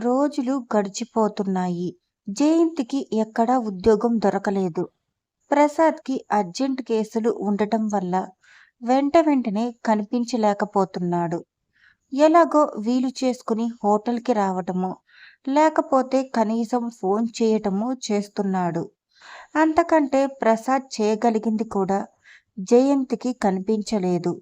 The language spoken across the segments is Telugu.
రోజులు గడిచిపోతున్నాయి. జయంతికి ఎక్కడా ఉద్యోగం దొరకలేదు. ప్రసాద్‌కి అర్జెంట్ కేసులు ఉండటం వల్ల వెంట వెంటనే కనిపించలేకపోతున్నాడు. ఎలాగో వీలు చేసుకుని హోటల్‌కి రావటము లేకపోతే కనీసం ఫోన్ చేయటము చేస్తున్నాడు. అంతకంటే ప్రసాద్ చేయగలిగింది కూడా జయంతికి కనిపించలేదు.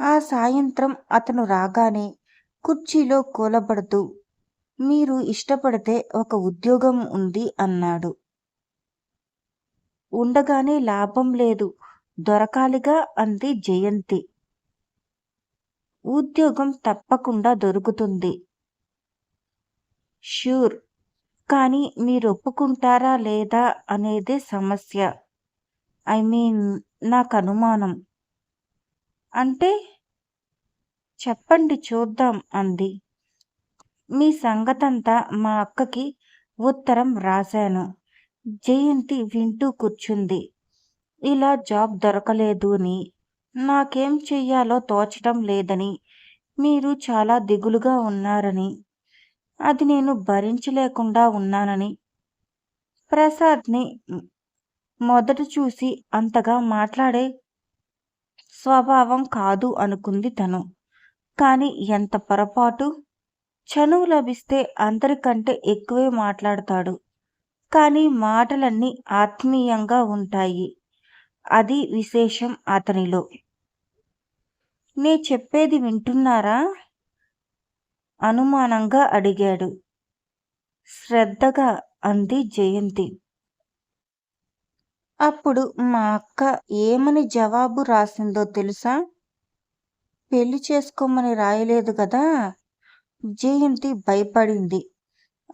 ఆ సాయంత్రం అతను రాగానే కుర్చీలో కూలబడుతూ మీరు ఇష్టపడితే ఒక ఉద్యోగం ఉంది అన్నాడు. ఉండగానే లాభం లేదు. దొరకాలిగా అంది జయంతి. ఉద్యోగం తప్పకుండా దొరుకుతుంది. ష్యూర్. కానీ మీరు ఒప్పుకుంటారా లేదా అనేది సమస్య. ఐ మీన్ నాకనుమానం. అంటే? చెప్పండి చూద్దాం అంది. మీ సంగతంతా మా అక్కకి ఉత్తరం రాశాను. జయంతి వింటూ కూర్చుంది. ఇలా జాబ్ దొరకలేదు అని, నాకేం చెయ్యాలో తోచటం లేదని, మీరు చాలా దిగులుగా ఉన్నారని, అది నేను భరించలేకుండా ఉన్నానని, ప్రసాద్‌ని మొదట చూసి అంతగా మాట్లాడే స్వభావం కాదు అనుకుంది తను. కానీ ఎంత పొరపాటు! చనువు లభిస్తే అందరికంటే ఎక్కువే మాట్లాడతాడు. కానీ మాటలన్నీ ఆత్మీయంగా ఉంటాయి. అది విశేషం అతనిలో. నే చెప్పేది వింటున్నారా? అనుమానంగా అడిగాడు. శ్రద్ధగా అంది జయంతి. అప్పుడు మా అక్క ఏమని జవాబు రాసిందో తెలుసా? పెళ్ళి చేసుకోమని రాయలేదు కదా జయంతి భయపడింది.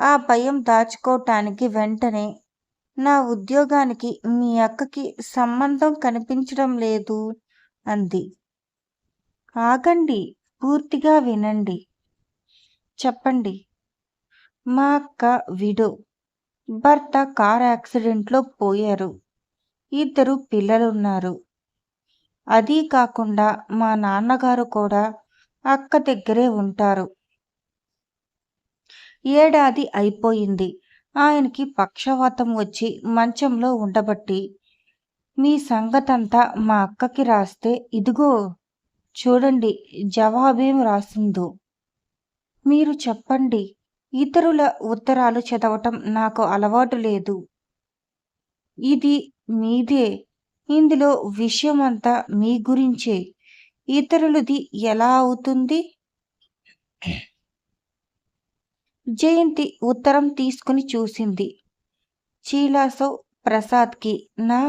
ఆ భయం దాచుకోవటానికి వెంటనే నా ఉద్యోగానికి మీ అక్కకి సంబంధం కనిపించడం లేదు అంది. ఆగండి. పూర్తిగా వినండి. చెప్పండి. మా అక్క విడో. భర్త కార్ యాక్సిడెంట్లో పోయారు. ఇద్దరు పిల్లలున్నారు. అదీ కాకుండా మా నాన్నగారు కూడా అక్క దగ్గరే ఉంటారు. ఏడాది అయిపోయింది. ఆయనకి పక్షవాతం వచ్చి మంచంలో ఉండబట్టి, మీ సంగతంతా మా అక్కకి రాస్తే ఇదిగో చూడండి జవాబేం రాసిందో. మీరు చెప్పండి. ఇతరుల ఉత్తరాలు చదవటం నాకు అలవాటు లేదు. ఇది మీదే. ఇందులో విషయమంతా మీ గురించే. ఇతరులది ఎలా అవుతుంది? జయంతి ఉత్తరం తీసుకుని చూసింది. చీలాసో ప్రసాద్‌కి నా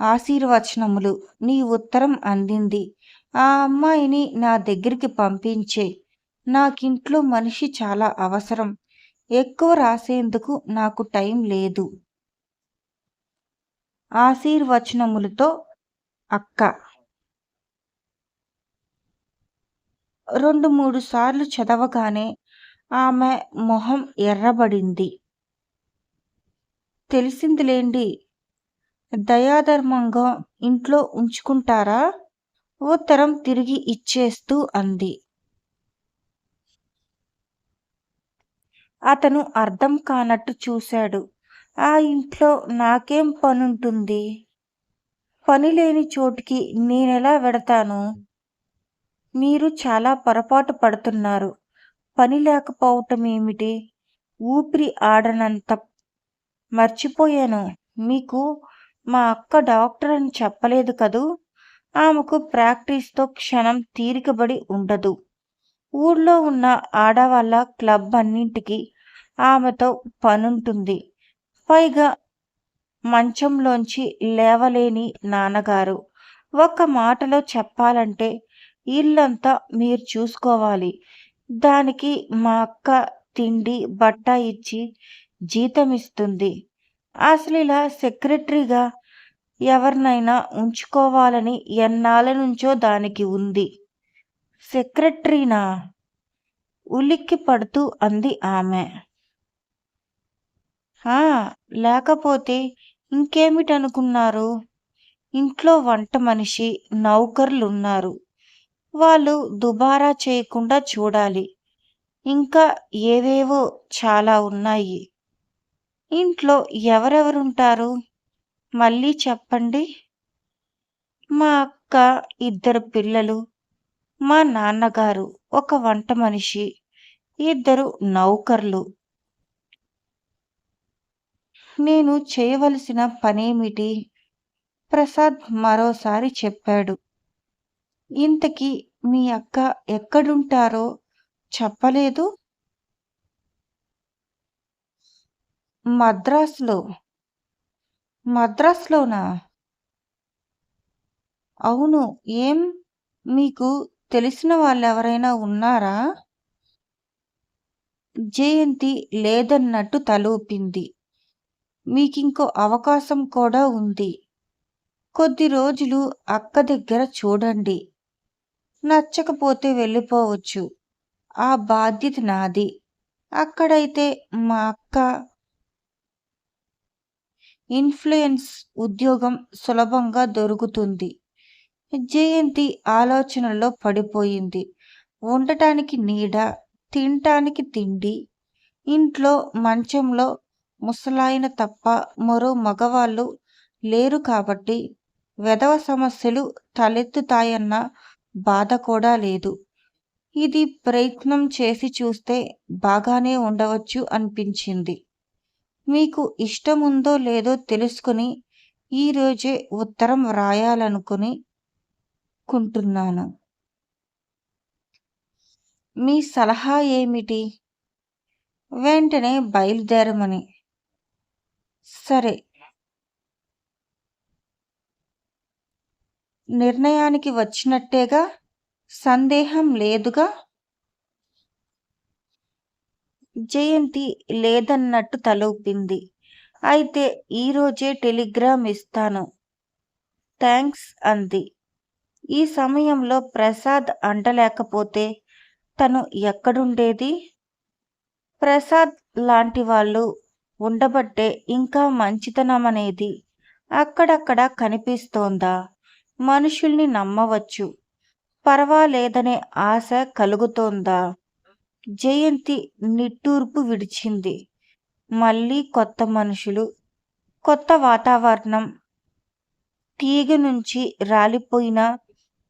ఆశీర్వచనములు. నీ ఉత్తరం అందింది. ఆ అమ్మాయిని నా దగ్గరికి పంపించే నాకింట్లో మనిషి చాలా అవసరం. ఎక్కువ రాసేందుకు నాకు టైం లేదు. ఆశీర్వచనములతో అక్క. రెండు మూడు సార్లు చదవగానే ఆమె మొహం ఎర్రబడింది. తెలిసిందిలేండి దయాధర్మంగా ఇంట్లో ఉంచుకుంటారా? ఉత్తరం తిరిగి ఇచ్చేస్తూ అంది. అతను అర్థం కానట్టు చూశాడు. ఆ ఇంట్లో నాకేం పనుంటుంది? పనిలేని చోటుకి నేనెలా వెడతాను? మీరు చాలా పొరపాటు పడుతున్నారు. పని లేకపోవటం ఏమిటి ఊపిరి ఆడనంత మర్చిపోయాను. మీకు మా అక్క డాక్టర్ అని చెప్పలేదు కదూ! ఆమెకు ప్రాక్టీస్‌తో క్షణం తీరికబడి ఉండదు. ఊళ్ళో ఉన్న ఆడవాళ్ళ క్లబ్ అన్నింటికి ఆమెతో పనుంటుంది. పైగా మంచంలోంచి లేవలేని నాన్నగారు. ఒక్క మాటలో చెప్పాలంటే ఇల్లంతా మీరు చూసుకోవాలి. దానికి మా అక్క తిండి, బట్ట ఇచ్చి జీతమిస్తుంది. ఇలా సెక్రటరీగా ఎవరినైనా ఉంచుకోవాలని ఎన్నాళ్ళ నుంచో దానికి ఉంది. సెక్రటరీనా? ఉలిక్కిపడుతూ అంది ఆమె. లేకపోతే ఇంకేమిటనుకున్నారు? ఇంట్లో వంట మనిషి నౌకర్లున్నారు. వాళ్ళు దుబారా చేయకుండా చూడాలి. ఇంకా ఏవేవో చాలా ఉన్నాయి. ఇంట్లో ఎవరెవరుంటారు? మళ్ళీ చెప్పండి. మా అక్క, ఇద్దరు పిల్లలు, మా నాన్నగారు, ఒక వంట మనిషి, ఇద్దరు నౌకర్లు. నేను చేయవలసిన పనేమిటి? ప్రసాద్ మరోసారి చెప్పాడు. ఇంతకీ మీ అక్క ఎక్కడుంటారో చెప్పలేదు? మద్రాసులో. మద్రాసులోనా? అవును. ఏం? మీకు తెలిసిన వాళ్ళు ఎవరైనా ఉన్నారా? జయంతి లేదన్నట్టు తలూపింది. మీకింకో అవకాశం కూడా ఉంది. కొద్ది రోజులు అక్క దగ్గర చూడండి. నచ్చకపోతే వెళ్ళిపోవచ్చు. ఆ బాధ్యత నాది. అక్కడైతే మా అక్క ఇన్‌ఫ్లుయెన్స్ ఉద్యోగం సులభంగా దొరుకుతుంది. జయంతి ఆలోచనల్లో పడిపోయింది. ఉండటానికి నీడ, తింటానికి తిండి, ఇంట్లో మంచంలో ముసలాయన తప్ప మరో మగవాళ్ళు లేరు కాబట్టి వెధవ సమస్యలు తలెత్తుతాయన్న బాధ కూడా లేదు. ఇది ప్రయత్నం చేసి చూస్తే బాగానే ఉండవచ్చు అనిపించింది. మీకు ఇష్టముందో లేదో తెలుసుకుని ఈరోజే ఉత్తరం వ్రాయాలనుకుని కుంటున్నాను. మీ సలహా ఏమిటి? వెంటనే బయలుదేరమని. సరే. నిర్ణయానికి వచ్చినట్టేగా? సందేహం లేదుగా? జయంతి లేదన్నట్టు తలూపింది. అయితే ఈరోజే టెలిగ్రామ్ ఇస్తాను. థ్యాంక్స్ అంది. ఈ సమయంలో ప్రసాద్ అంటలేకపోతే తను ఎక్కడుండేది? ప్రసాద్ లాంటి వాళ్ళు ఉండబట్టే ఇంకా మంచితనం అనేది అక్కడక్కడ కనిపిస్తోందా? మనుషుల్ని నమ్మవచ్చు. పర్వాలేదనే ఆశ కలుగుతోందా? జయంతి నిట్టూర్పు విడిచింది. మళ్ళీ కొత్త మనుషులు, కొత్త వాతావరణం. తీగ నుంచి రాలిపోయిన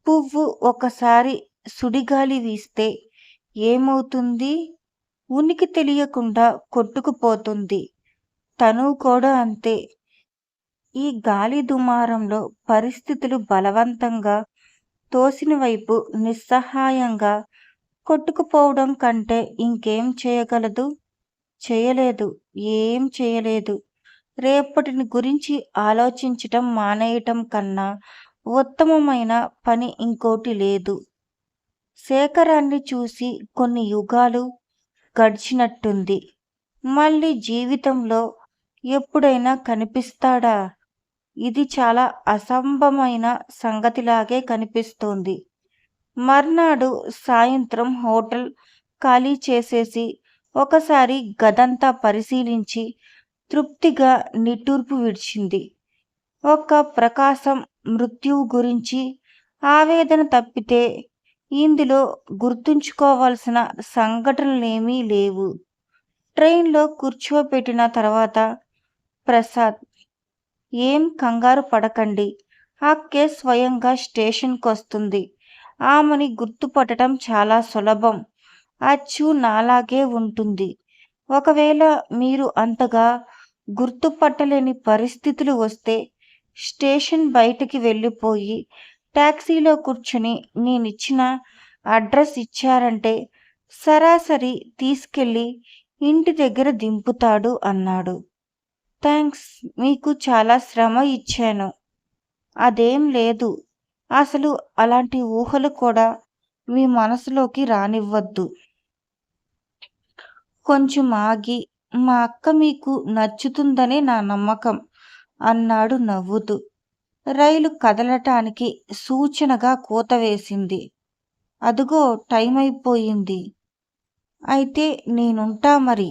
పువ్వు ఒకసారి సుడిగాలి వీస్తే ఏమవుతుంది? ఉనికి తెలియకుండా కొట్టుకుపోతుంది. తను కూడా అంతే. ఈ గాలి దుమారంలో పరిస్థితులు బలవంతంగా తోసిన వైపు నిస్సహాయంగా కొట్టుకుపోవడం కంటే ఇంకేం చేయగలదు? చేయలేదు. ఏం చేయలేదు. రేపటిని గురించి ఆలోచించటం మానేయటం కన్నా ఉత్తమమైన పని ఇంకోటి లేదు. శేఖరాన్ని చూసి కొన్ని యుగాలు గడిచినట్టుంది. మళ్ళీ జీవితంలో ఎప్పుడైనా కనిపిస్తాడా? ఇది చాలా అసంభవమైన సంగతిలాగే కనిపిస్తోంది. మర్నాడు సాయంత్రం హోటల్ ఖాళీ చేసేసి ఒకసారి గదంతా పరిశీలించి తృప్తిగా నిట్టూర్పు విడిచింది. ఒక ప్రకాశం మృత్యువు గురించి ఆవేదన తప్పితే ఇందులో గుర్తుంచుకోవాల్సిన సంఘటనలేమీ లేవు. ట్రైన్లో కూర్చోపెట్టిన తర్వాత ప్రసాద్ ఏం కంగారు పడకండి. ఆ కేస్ స్వయంగా స్టేషన్కి వస్తుంది ఆమెని గుర్తుపట్టడం చాలా సులభం. అచ్చు నాలాగే ఉంటుంది. ఒకవేళ మీరు అంతగా గుర్తుపట్టలేని పరిస్థితులు వస్తే స్టేషన్ బయటికి వెళ్ళిపోయి ట్యాక్సీలో కూర్చుని నేనిచ్చిన అడ్రస్ ఇచ్చారంటే సరాసరి తీసుకెళ్ళి ఇంటి దగ్గర దింపుతాడు అన్నాడు. థ్యాంక్స్ మీకు చాలా శ్రమ ఇచ్చాను. అదేం లేదు. అసలు అలాంటి ఊహలు కూడా మీ మనసులోకి రానివ్వద్దు. కొంచెం ఆగి మా అక్క మీకు నచ్చుతుందనే నా నమ్మకం అన్నాడు నవ్వుతూ. రైలు కదలటానికి సూచనగా కూత వేసింది. అదుగో టైం అయిపోయింది అయితే నేనుంటా మరి.